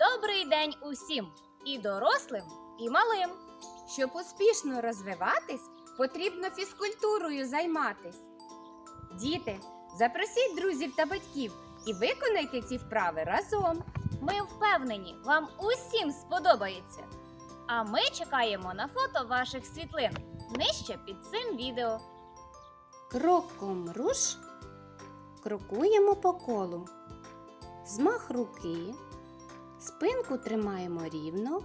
Добрий день усім і дорослим, і малим. Щоб успішно розвиватись, потрібно фізкультурою займатись. Діти, запросіть друзів та батьків і виконайте ці вправи разом. Ми впевнені, вам усім сподобається. А ми чекаємо на фото ваших світлин нижче під цим відео. Кроком руш, крокуємо по колу. Змах руки, спинку тримаємо рівно,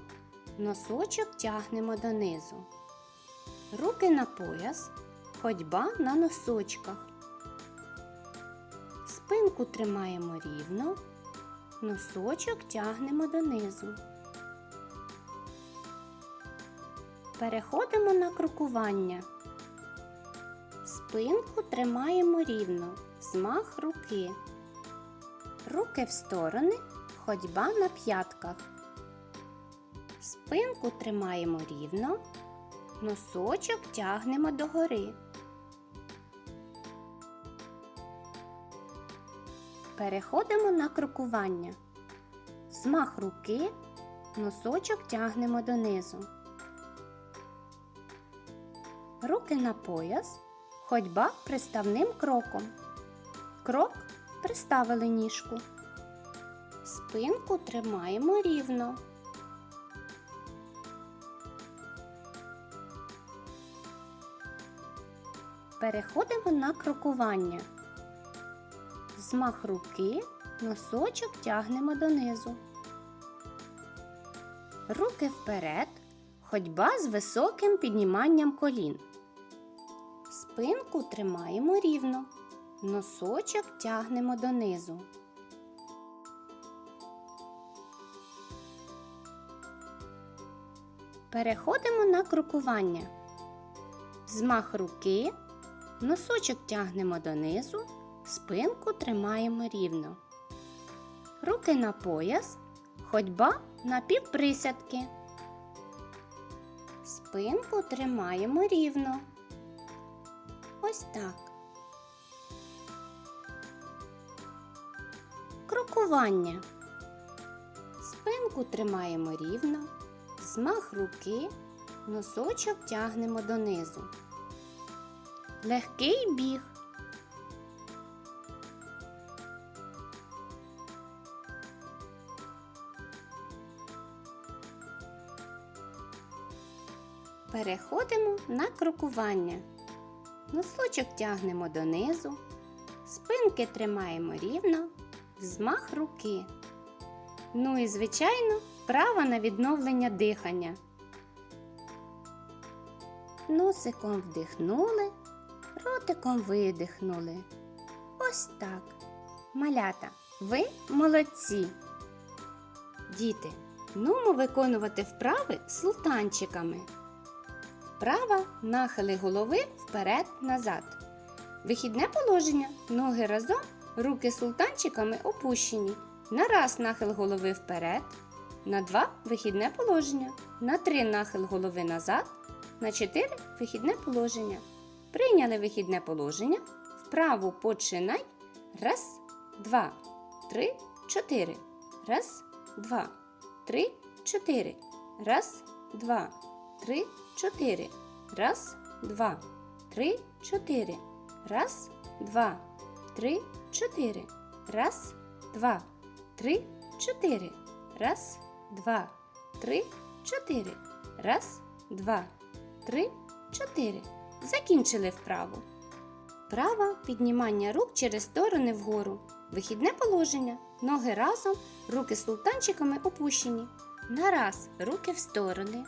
носочок тягнемо донизу. Руки на пояс, ходьба на носочках. Спинку тримаємо рівно, носочок тягнемо донизу. Переходимо на крокування. Спинку тримаємо рівно, змах руки. Руки в сторони, ходьба на п'ятках. Спинку тримаємо рівно, носочок тягнемо догори. Переходимо на крокування. Змах руки, носочок тягнемо донизу. Руки на пояс, ходьба приставним кроком. Крок приставили ніжку. Спинку тримаємо рівно. Переходимо на крокування. Змах руки, носочок тягнемо донизу. Руки вперед, ходьба з високим підніманням колін. Спинку тримаємо рівно. Носочок тягнемо донизу. Переходимо на крокування. Змах руки, носочок тягнемо донизу, спинку тримаємо рівно. Руки на пояс, ходьба на півприсядки. Спинку тримаємо рівно. Ось так. Крокування. Спинку тримаємо рівно, змах руки, носочок тягнемо донизу. Легкий біг. Переходимо на крокування. Носочок тягнемо донизу, спинки тримаємо рівно, взмах руки. Ну і, звичайно, вправа на відновлення дихання. Носиком вдихнули, ротиком видихнули. Ось так. Малята, ви молодці. Діти, нумо виконувати вправи султанчиками. Вправа нахили голови вперед-назад. Вихідне положення. Ноги разом, руки султанчиками опущені. На раз нахил голови вперед. На два вихідне положення. На три нахил голови назад. На чотири вихідне положення. Прийняли вихідне положення. Вправу починай. Раз, два, три, чотири. Раз, два, три, чотири. Раз, два, три, чотири. Раз, два, три, чотири. Раз, два, три, чотири. Раз, два, три, чотири. Раз, два, три, чотири. Раз, два, три, чотири. Закінчили вправу. Права піднімання рук через сторони вгору. Вихідне положення. Ноги разом, руки султанчиками опущені. На раз руки в сторони.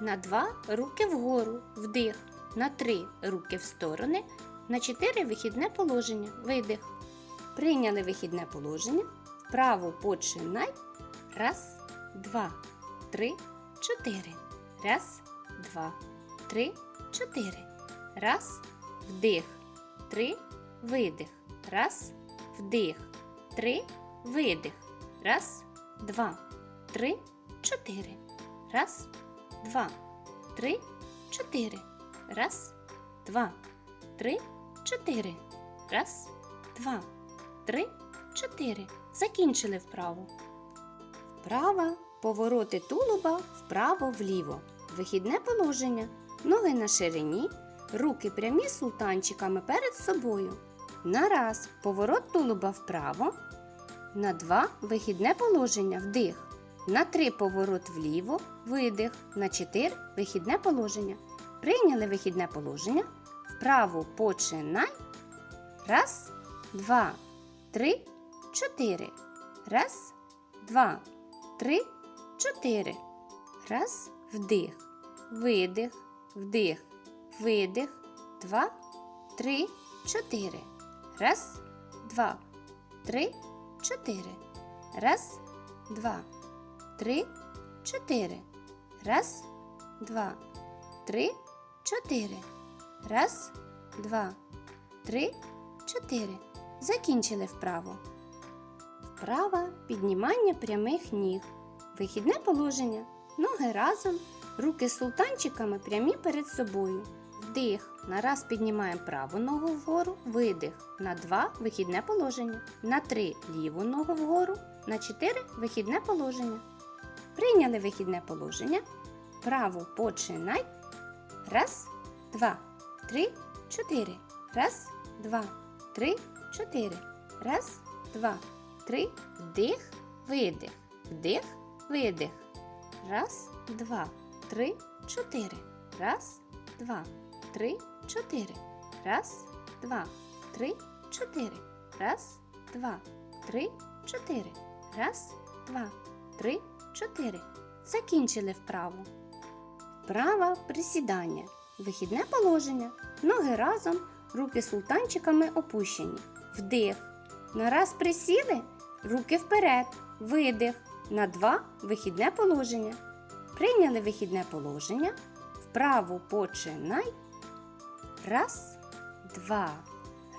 На два руки вгору, вдих. На три руки в сторони. На чотири вихідне положення. Видих. Прийняли вихідне положення. Вправо починай. Раз, два, три, чотири. Раз, два, три, чотири. Раз, вдих. Три, видих. Раз, вдих. Три, видих. Раз, два, три, чотири. Раз, два, три, чотири. Раз, два, три, чотири. Раз, два, три, чотири. Закінчили вправу. Вправа повороти тулуба вправо-вліво. Вихідне положення. Ноги на ширині, руки прямі султанчиками перед собою. На раз поворот тулуба вправо. На два вихідне положення вдих. На три поворот вліво, видих. На чотири вихідне положення. Прийняли вихідне положення. Вправо починай. Раз, два, три, чотири. Раз, два, три, чотири. Раз, вдих, видих, вдих, видих. Два, три, чотири. Раз, два, три, чотири. Раз, два, три, чотири. Раз, два, три, чотири. Раз, два, три, чотири. Закінчили вправо. Вправа піднімання прямих ніг. Вихідне положення. Ноги разом, руки султанчиками прямі перед собою. Вдих. На раз піднімаємо праву ногу вгору, видих. На два вихідне положення. На три ліву ногу вгору. На чотири вихідне положення. Прийняли вихідне положення. Право починай. Раз, два, три, чотири. Раз, два, три, чотири. Раз, два, три. Вдих, видих. Вдих, видих. Раз, два, три, чотири. Раз, два, три, чотири. Раз, два, три, чотири. Раз, два, три, чотири. Раз, два, три, чотири. Закінчили вправу. Вправа присідання. Вихідне положення. Ноги разом, руки султанчиками опущені. Вдих. На раз присіли, руки вперед. Видих. На два вихідне положення. Прийняли вихідне положення. Вправо починай. Раз, два.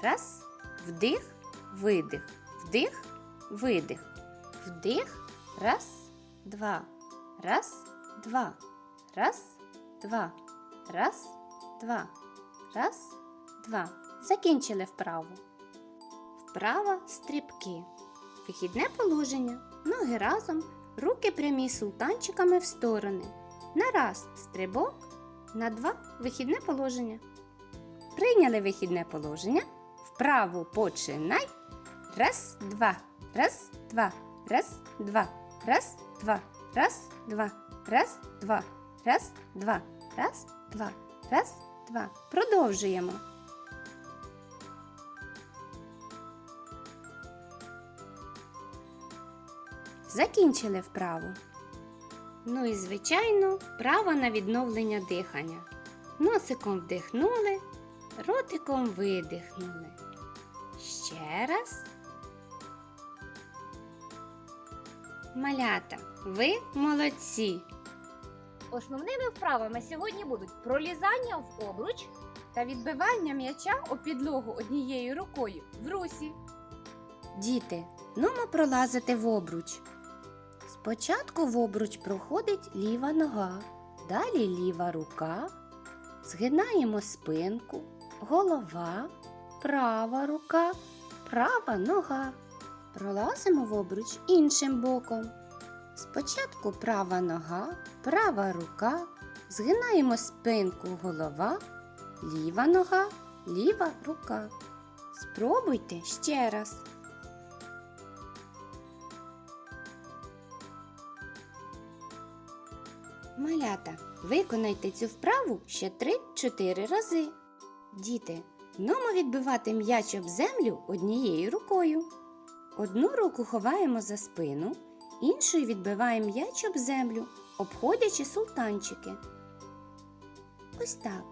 Раз. Вдих, видих. Вдих, видих. Вдих. Раз, два. Раз, два. Раз, два. Раз, два. Раз, два. Закінчили вправу. Вправа стрибки. Вихідне положення. Ноги разом, руки прямі султанчиками в сторони. На раз стрибок, на два вихідне положення. Прийняли вихідне положення. Вправо починай. Раз, два. Раз, два. Раз, два. Раз, два. Раз, два. Раз, два. Раз, два. Раз, два. Раз, два. Продовжуємо. Закінчили вправу. Ну і, звичайно, вправа на відновлення дихання. Носиком вдихнули, ротиком видихнули. Ще раз. Малята, ви молодці! Основними вправами сьогодні будуть пролізання в обруч, Та відбивання м'яча у підлогу однією рукою в русі. Діти, нумо пролазити в обруч. Спочатку в обруч проходить ліва нога, далі ліва рука. Згинаємо спинку, голова, права рука, права нога. Пролазимо в обруч іншим боком. Спочатку права нога, права рука, згинаємо спинку, голова, ліва нога, ліва рука. Спробуйте ще раз. Малята, виконайте цю вправу ще 3-4 рази. Діти, нумо відбивати м'яч об землю однією рукою. Одну руку ховаємо за спину, іншою відбиваємо м'яч об землю, обходячи султанчики. Ось так.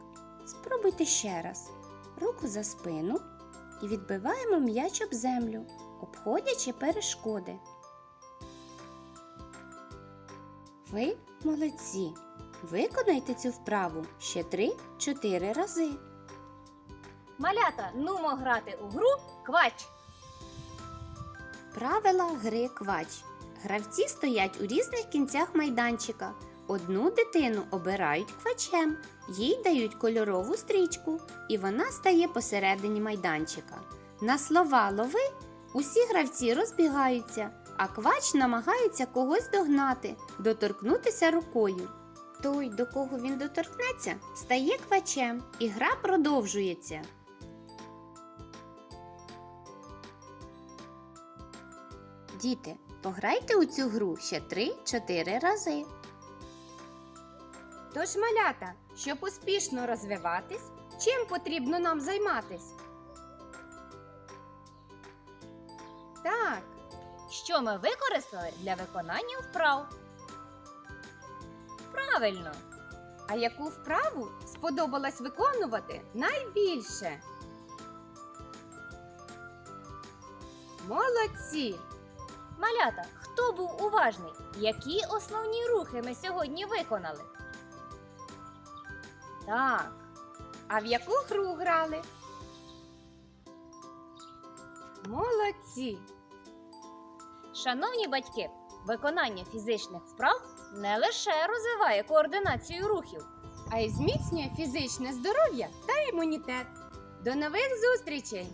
Спробуйте ще раз. Руку за спину і відбиваємо м'яч об землю, обходячи перешкоди. Ви молодці. Виконайте цю вправу ще 3-4 рази. малята нумо грати у гру квач. Правила гри квач. Гравці стоять у різних кінцях майданчика. Одну дитину обирають квачем, їй дають кольорову стрічку, і вона стає посередині майданчика. На слова лови усі гравці розбігаються, а квач намагається когось догнати, доторкнутися рукою. Той, до кого він доторкнеться, стає квачем, і гра продовжується. Діти, пограйте у цю гру ще 3-4 рази. Тож, малята, щоб успішно розвиватись, чим потрібно нам займатись? Так, Що ми використали для виконання вправ? Правильно! а яку вправу сподобалось виконувати найбільше? Молодці! Малята, хто був уважний? Які основні рухи ми сьогодні виконали? Так, А в яку гру грали? Молодці! Шановні батьки, виконання фізичних вправ не лише розвиває координацію рухів, А й зміцнює фізичне здоров'я та імунітет. До нових зустрічей!